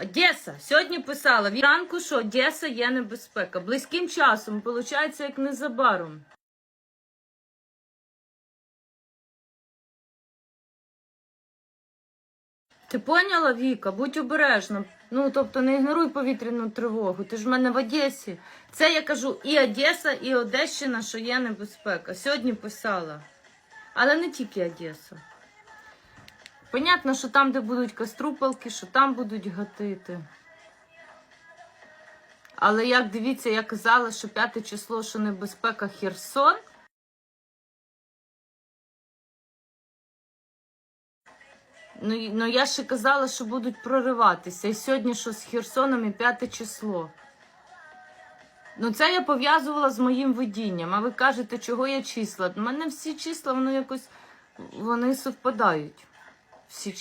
Одеса. Сьогодні писала вранку, що Одеса є небезпека. Близьким часом, виходить, як незабаром. Ти поняла, Віка? Будь обережна. Ну, тобто не ігноруй повітряну тривогу. Ти ж в мене в Одесі. Це я кажу і Одеса, і Одещина, що є небезпека. Сьогодні писала. Але не тільки Одеса. Понятно, що там, де будуть каструпалки, що там будуть гатити. Але як дивіться, я казала, що п'яте число, що небезпека Херсон. Ну, ну я ще казала, що будуть прориватися. І сьогодні що з Херсоном і п'яте число. Ну, це я пов'язувала з моїм видінням. А ви кажете, чого я числа? У мене всі числа, воно якось вони совпадають. Всі